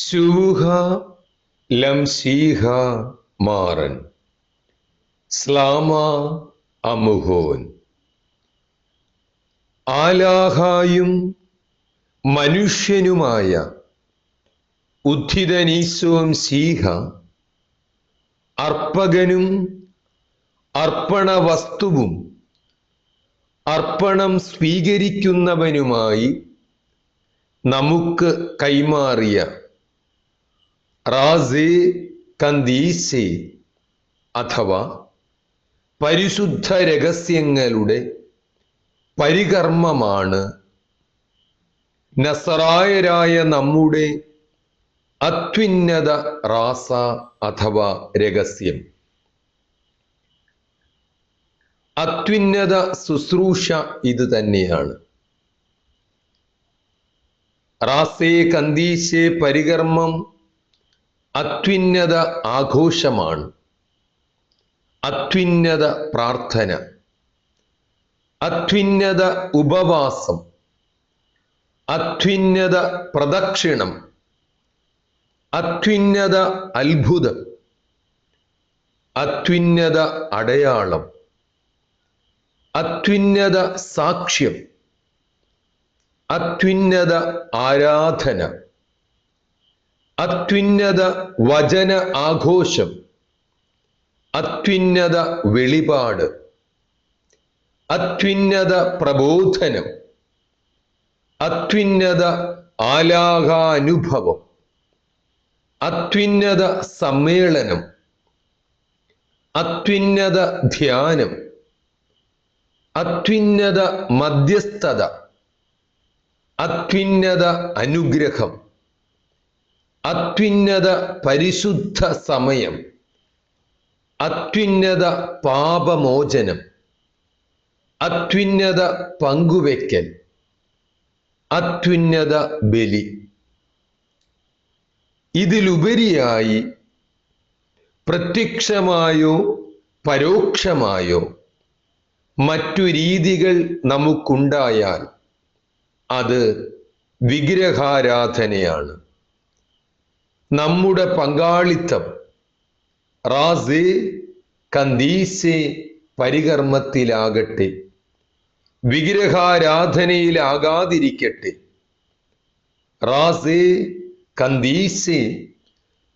ശൂഹ ലംശീഹ മാറൻ. സ്ലാമ അമുഹോൻ. ആലാഹായും മനുഷ്യനുമായ ഉദ്ധിതനീസ്വം സീഹ അർപ്പകനും അർപ്പണ വസ്തുവും അർപ്പണം സ്വീകരിക്കുന്നവനുമായി നമുക്ക് കൈമാറിയ റാസേ കന്തീസെ അഥവാ പരിശുദ്ധ രഹസ്യങ്ങളുടെ പരികർമ്മമാണ്. നസറായരായ നമ്മുടെ അത്യുന്നത റാസ അഥവാ രഹസ്യം. അത്യുന്നത ശുശ്രൂഷ ഇത് തന്നെയാണ്. റാസേ കന്തീശേ പരികർമ്മം അത്യുന്നത ആഘോഷമാണ്. അത്യുന്നത പ്രാർത്ഥന. അത്യുന്നത ഉപവാസം. അത്യുന്നത പ്രദക്ഷിണം. അത്യുന്നത അത്ഭുതം. അത്യുന്നത അടയാളം. അത്യുന്നത സാക്ഷ്യം. അത്യുന്നത ആരാധന. അത്യുന്നത വചന ആഘോഷം അത്യുന്നത വെളിപാട് അത്യുന്നത പ്രബോധനം അത്യുന്നത ആലാഹാനുഭവം അത്യുന്നത സമ്മേളനം അത്യുന്നത ധ്യാനം അത്യുന്നത മധ്യസ്ഥത അത്യുന്നത അനുഗ്രഹം. അത്യുന്നത പരിശുദ്ധ സമയം അത്യുന്നത പാപമോചനം അത്യുന്നത പങ്കുവെക്കൽ അത്യുന്നത ബലി. ഇതിലുപരിയായി പ്രത്യക്ഷമായോ പരോക്ഷമായോ മറ്റു രീതികൾ നമുക്കുണ്ടായാൽ അത് വിഗ്രഹാരാധനയാണ്. നമ്മുടെ പങ്കാളിത്തം. റാസേ കന്ദീസെ പരികർമ്മത്തിലാകട്ടെ. വിഗ്രഹാരാധനയിലാകാതിരിക്കട്ടെ. റാസേ കന്ദീസെ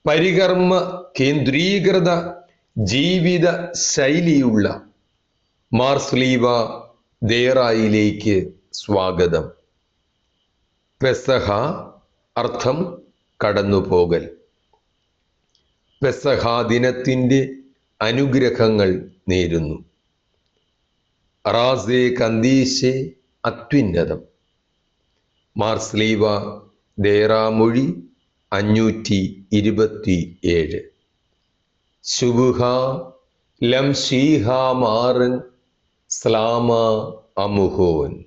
പരികർമ്മ കേന്ദ്രീകൃത ജീവിത ശൈലിയുള്ള മാർസ്ലീവ ദേറായിലേക്ക് സ്വാഗതം. പെസഹ അർത്ഥം കടന്നുപോകൽ. പെസഹ ദിനത്തിന്റെ അനുഗ്രഹങ്ങൾ നേരുന്നു. റാസേ കന്തീശെ അത്യുന്നതം. മാർസ്ലീവ ദേറാമൊഴി അഞ്ഞൂറ്റി ഇരുപത്തി ഏഴ് ശുഭുഹ ലംഷീഹ മാറൻ സ്ലാമ അമുഹോൻ.